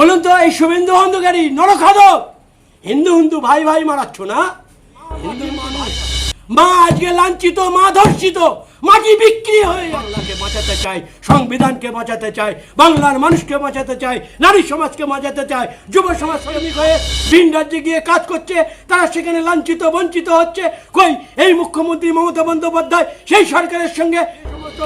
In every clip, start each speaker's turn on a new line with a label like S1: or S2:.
S1: বলুন তো, এই শুভেন্দু অন্ধকারী, নরখাদক! হিন্দু হিন্দু ভাই ভাই মারাচ্ছ না? হিন্দু মানুষ। মা আজকে লাঞ্ছিত, মা ধর্ষিত, মাটি বিক্রি হয়ে বাংলাকে বাঁচাতে চাই, সংবিধানকে বাঁচাতে চাই, বাংলার মানুষকে বাঁচাতে চাই, নারী সমাজকে বাঁচাতে চাই, যুব সমাজ শ্রমিক হয়ে ভিন রাজ্যে গিয়ে কাজ করছে, তারা সেখানে লাঞ্ছিত, বঞ্চিত হচ্ছে। কই, এই মুখ্যমন্ত্রী মমতা বন্দ্যোপাধ্যায়, সেই সরকারের সঙ্গে সমস্ত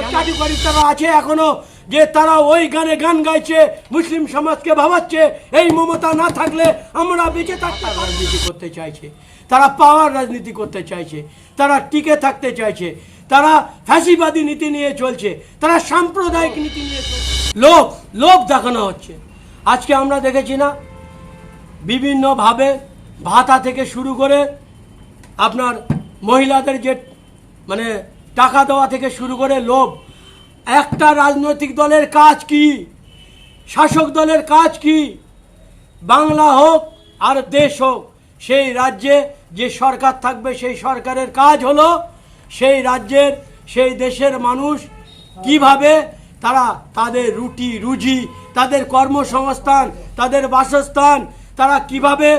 S1: তারা আছে এখনও? যে তারা ওই গানে গান গাইছে, মুসলিম সমাজকে ভাবাচ্ছে, এই মমতা না থাকলে আমরা বেঁচে থাকতে রাজনীতি করতে চাইছে, তারা পাওয়ার রাজনীতি করতে চাইছে, তারা টিকে থাকতে চাইছে, তারা ফ্যাসিবাদী নীতি নিয়ে চলছে, তারা সাম্প্রদায়িক নীতি নিয়ে চলছে। লোভ লোভ দেখানো হচ্ছে। আজকে আমরা দেখেছি না, বিভিন্নভাবে ভাতা থেকে শুরু করে আপনার মহিলাদের যে মানে টাকা দেওয়া থেকে শুরু করে লোভ একটা রাজনৈতিক দলের কাজ কি? শাসক দলের কাজ কি? বাংলা হোক আর দেশ হোক, সেই রাজ্যে যে সরকার থাকবে, সেই সরকারের কাজ হলো সেই রাজ্যের, সেই দেশের মানুষ কীভাবে তারা তাদের রুটি, রুজি, তাদের কর্মসংস্থান, তাদের বাসস্থান, তারা কীভাবে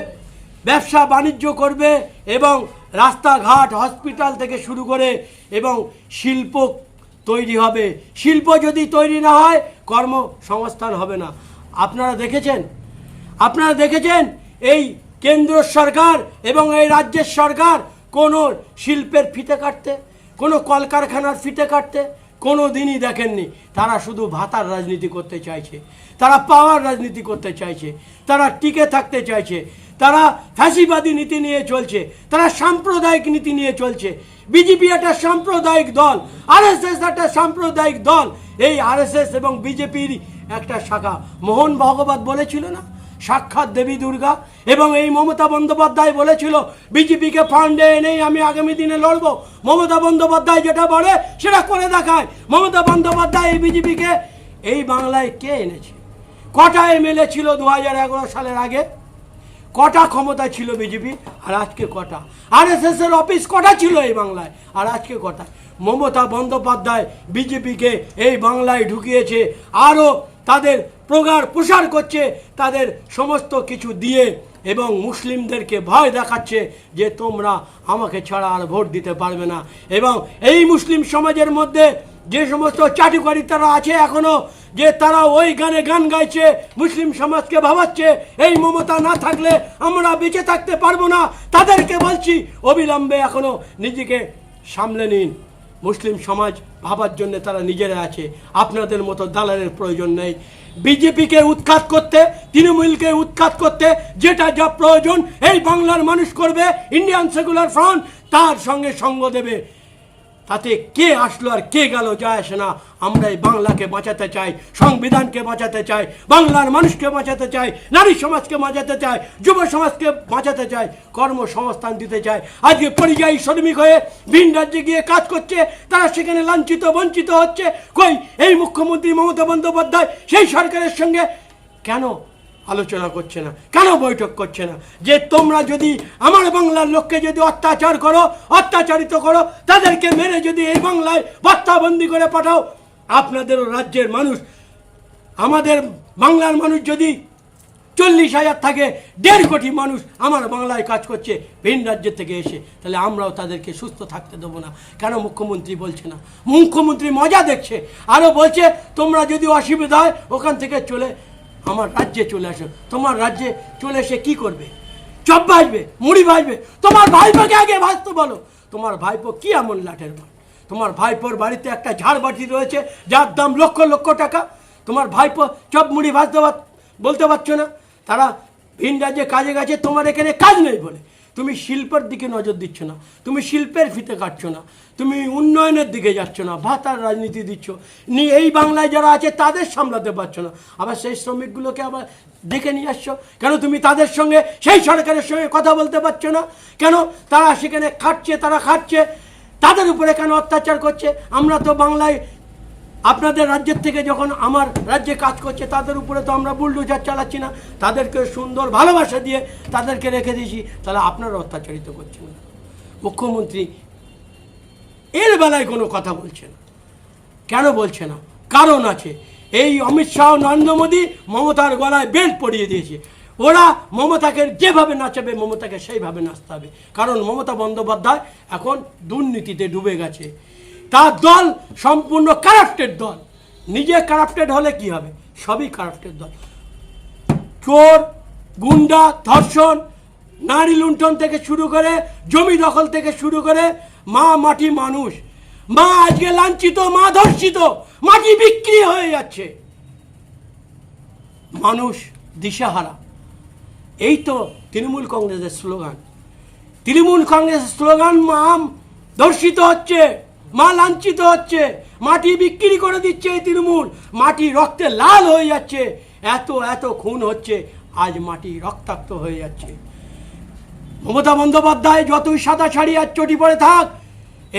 S1: ব্যবসা বাণিজ্য করবে এবং রাস্তাঘাট, হসপিটাল থেকে শুরু করে এবং শিল্প তৈরি হবে। শিল্প যদি তৈরি না হয়, কর্মসংস্থান হবে না। আপনারা দেখেছেন? আপনারা দেখেছেন? এই কেন্দ্র সরকার এবং এই রাজ্যের সরকার কোনো শিল্পের ফিতে কাটতে, কোনো কলকারখানার ফিতে কাটতে কোনো দিনই দেখেননি। তারা শুধু ভাতার রাজনীতি করতে চাইছে, তারা পাওয়ার রাজনীতি করতে চাইছে, তারা টিকে থাকতে চাইছে। তারা ফ্যাসিবাদী নীতি নিয়ে চলছে, তারা সাম্প্রদায়িক নীতি নিয়ে চলছে। বিজেপি একটা সাম্প্রদায়িক দল আরএসএস একটা সাম্প্রদায়িক দল। এই আরএসএস এবং বিজেপির একটা শাখা, মোহন ভগবত বলেছিল না? সাক্ষাৎ দেবী দুর্গা এবং এই মমতা বন্দ্যোপাধ্যায় বলেছিল বিজেপিকে ফান্ডে এনেই আমি আগামী দিনে লড়বো। মমতা বন্দ্যোপাধ্যায় যেটা বলে, সেটা করে দেখায়। মমতা বন্দ্যোপাধ্যায় এই বিজেপিকে এই বাংলায় কে এনেছে? কটা এমএলএ ছিল দু হাজার এগারো সালের আগে? কটা ক্ষমতা ছিল বিজেপি? আর আজকে কটা? আর এস এস এর অফিস কটা ছিল এই বাংলায়? আর আজকে কটা? মমতা বন্দ্যোপাধ্যায় বিজেপিকে এই বাংলায় ঢুকিয়েছে, আরও তাদের প্রগাঢ় প্রসার করছে, তাদের সমস্ত কিছু দিয়ে এবং মুসলিমদেরকে ভয় দেখাচ্ছে যে তোমরা আমাকে ছাড়া আর ভোট দিতে পারবে না। এবং এই মুসলিম সমাজের মধ্যে যে সমস্ত চাটুকারি তারা আছে এখনও, যে তারা ওই গানে গান গাইছে, মুসলিম সমাজকে ভাবাচ্ছে, এই মমতা না থাকলে আমরা বেঁচে থাকতে পারব না। তাদেরকে বলছি, অবিলম্বে এখনও নিজেকে সামলে নিন। মুসলিম সমাজ ভাবার জন্য তারা নিজেরা আছে। আপনাদের মতো দালালের প্রয়োজন নেই। বিজেপিকে উৎখাত করতে, তৃণমূলকে উৎখাত করতে যেটা যা প্রয়োজন, এই বাংলার মানুষ করবে, ইন্ডিয়ান সেকুলার ফ্রন্ট, তার সঙ্গে সঙ্গ দেবে। তাতে কে আসলো আর কে গেল যায় আসে না। আমরা এই বাংলাকে বাঁচাতে চাই, সংবিধানকে বাঁচাতে চাই, বাংলার মানুষকে বাঁচাতে চাই, নারী সমাজকে বাঁচাতে চাই, যুব সমাজকে বাঁচাতে চাই, কর্মসংস্থান দিতে চাই। আজকে পরিযায়ী শ্রমিক হয়ে ভিন রাজ্যে গিয়ে কাজ করছে, তারা সেখানে লাঞ্ছিত, বঞ্চিত হচ্ছে। কই এই মুখ্যমন্ত্রী মমতা বন্দ্যোপাধ্যায় সেই সরকারের সঙ্গে? কেন? আলোচনা করছে না, কেন বৈঠক করছে না? যে তোমরা যদি আমার বাংলার লোককে যদি অত্যাচার করো, অত্যাচারিত করো, তাদেরকে মেরে যদি এই বাংলায় বস্তাবন্দি করে পাঠাও, আপনাদেরও রাজ্যের মানুষ, আমাদের বাংলার মানুষ যদি চল্লিশ হাজার থাকে, দেড় কোটি মানুষ আমার বাংলায় কাজ করছে, ভিন রাজ্যের থেকে এসে, তাহলে আমরাও তাদেরকে সুস্থ থাকতে দেবো না। কেন মুখ্যমন্ত্রী বলছে না? মুখ্যমন্ত্রী মজা দেখছে, আরও বলছে, তোমরা যদি অসুবিধা হয়, ওখান থেকে চলে আমার রাজ্যে চলে আসো। তোমার রাজ্যে চলে এসে কি করবে? চপ ভাজবে, মুড়ি ভাজবে। তোমার ভাইপোকে আগে ভাজতে বলো। তোমার ভাইপো কি এমন লাঠের মার? তোমার ভাইপোর বাড়িতে একটা ঝাড় ঝাড়বাটি রয়েছে, যার দাম লক্ষ লক্ষ টাকা। তোমার ভাইপো চপ, মুড়ি ভাজতে বলতে পারছ না? তারা ভিন রাজ্যে কাজে গেছে, তোমার এখানে কাজ নেই বলে। তুমি শিল্পের দিকে নজর দিচ্ছ না, তুমি শিল্পের ফিতে কাটছো না, তুমি উন্নয়নের দিকে যাচ্ছ না, ভাতার রাজনীতি দিচ্ছ। নি, এই বাংলায় যারা আছে তাদের সামলাতে পারছ না। আবার সেই শ্রমিকগুলোকে আবার ডেকে নিয়ে আসছো। কেন তুমি তাদের সঙ্গে, সেই সরকারের সঙ্গে কথা বলতে পারছ না? কেন তারা সেখানে খাটছে, তারা খাচ্ছে তাদের উপরে কেন অত্যাচার করছে? আমরা তো বাংলায় আপনাদের রাজ্যের থেকে যখন আমার রাজ্যে কাজ করছে, তাদের উপরে তো আমরা বুলডোজার চালাচ্ছি না। তাদেরকে সুন্দর ভালোবাসা দিয়ে তাদেরকে রেখে দিয়েছি। তাহলে আপনারা অত্যাচারিত করছেন না। মুখ্যমন্ত্রী এর বেলায় কোনো কথা বলছে না। কেন বলছে না? কারণ আছে, এই অমিত শাহ, নরেন্দ্র মোদী মমতার গলায় বেল্ট পরিয়ে দিয়েছে। ওরা মমতাকে যেভাবে নাচাবে, মমতাকে সেইভাবে নাচতে হবে। কারণ মমতা বন্দ্যোপাধ্যায় এখন দুর্নীতিতে ডুবে গেছে। তার দল? সম্পূর্ণ কারাপ্টেড দল। নিজে কারাপ্টেড হলে কি হবে? সবই কারাপ্টেড দল। চোর, গুন্ডা, ধর্ষণ, নারী লুণ্ঠন থেকে শুরু করে, জমি দখল থেকে শুরু করে, মা মাটি মানুষ। মা আজকে লাঞ্ছিত, মা ধর্ষিত, মাটি বিক্রি হয়ে যাচ্ছে। মানুষ দিশাহারা। এই তো তৃণমূল কংগ্রেসের স্লোগান। তৃণমূল কংগ্রেসের স্লোগান, মা ধর্ষিত হচ্ছে। মা লাঞ্ছিত হচ্ছে, মাটি বিক্রি করে দিচ্ছে এই তৃণমূল, মাটি রক্তে লাল হয়ে যাচ্ছে, এত এত খুন হচ্ছে, আজ মাটি রক্তাক্ত হয়ে যাচ্ছে। মমতা বন্দ্যোপাধ্যায় যতই সাদা শাড়ি আর চটি পরে থাক,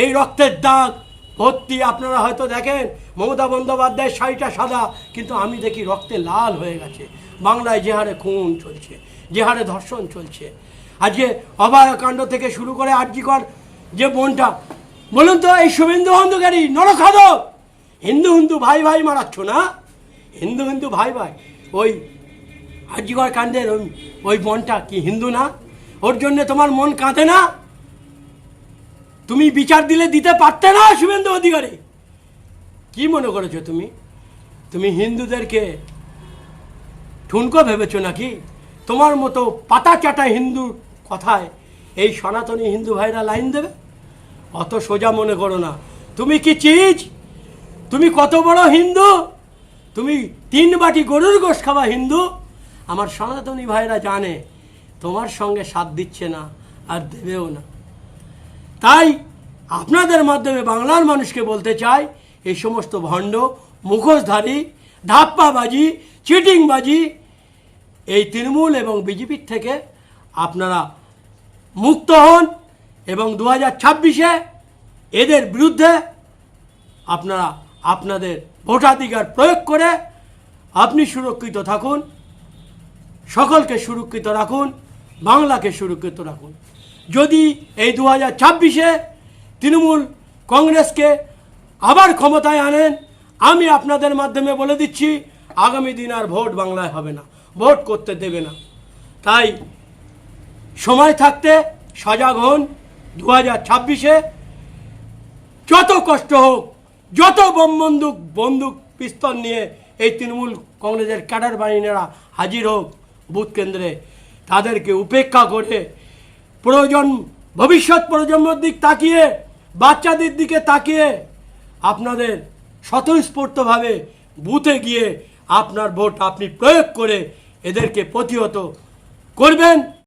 S1: এই রক্তের দাগ ভর্তি আপনারা হয়তো দেখেন, মমতা বন্দ্যোপাধ্যায়ের শাড়িটা সাদা, কিন্তু আমি দেখি রক্তে লাল হয়ে গেছে। বাংলায় যে হারে খুন চলছে, যে হারে ধর্ষণ চলছে। আজকে অভয়কাণ্ড থেকে শুরু করে আর্যিকর যে বোনটা বলুন তো, এই শুভেন্দু অন্ধকারী নরখাদক হিন্দু হিন্দু ভাই ভাই মারাচ্ছ না? হিন্দু হিন্দু ভাই ভাই, ওই আর্যিকর কাণ্ডের ওই ওই বোনটা কি হিন্দু না? ওর জন্য তোমার মন কাঁদে না? তুমি বিচার দিলে দিতে পারতে না শুভেন্দু অধিকারী? কি মনে করেছ তুমি? তুমি হিন্দুদেরকে ঠুনকো ভেবেছো নাকি? তোমার মতো পাতা চাটা হিন্দু কথায় এই সনাতনী হিন্দু ভাইরা লাইন দেবে? অত সোজা মনে করো না। তুমি কি চিজ? তুমি কত বড় হিন্দু? তুমি তিন বাটি গরুর গোশ খাওয়া হিন্দু? আমার সনাতনী ভাইরা জানে, তোমার সঙ্গে সাথ দিচ্ছে না আর দেবেও না। তাই আপনাদের মাধ্যমে বাংলার মানুষকে বলতে চাই, এই সমস্ত ভণ্ড, মুখোশধারী, ধাপ্পাবাজি, চিটিংবাজি, এই তৃণমূল এবং বিজেপির থেকে আপনারা মুক্ত হন। এবং দু হাজার ছাব্বিশে এদের বিরুদ্ধে আপনারা আপনাদের ভোটাধিকার প্রয়োগ করে আপনি সুরক্ষিত থাকুন, সকলকে সুরক্ষিত রাখুন, বাংলাকে সুরক্ষিত রাখুন। যদি এই দু হাজার ছাব্বিশে তৃণমূল কংগ্রেসকে আবার ক্ষমতায় আনেন, আমি আপনাদের মাধ্যমে বলে দিচ্ছি, আগামী দিন আর ভোট বাংলায় হবে না, ভোট করতে দেবে না। তাই সময় থাকতে সজাগ হন দু হাজার ছাব্বিশে যত কষ্ট হোক, যত বোম বন্দুক বন্দুক, পিস্তল নিয়ে এই তৃণমূল কংগ্রেসের ক্যাডার বাহিনীরা হাজির হোক বুথ কেন্দ্রে, তাদেরকে উপেক্ষা করে প্রয়োজন, ভবিষ্যৎ প্রজন্মের দিক তাকিয়ে, বাচ্চাদের দিকে তাকিয়ে আপনাদের স্বতঃস্ফূর্তভাবে বুথে গিয়ে আপনার ভোট আপনি প্রয়োগ করে এদেরকে প্রতিহত করবেন।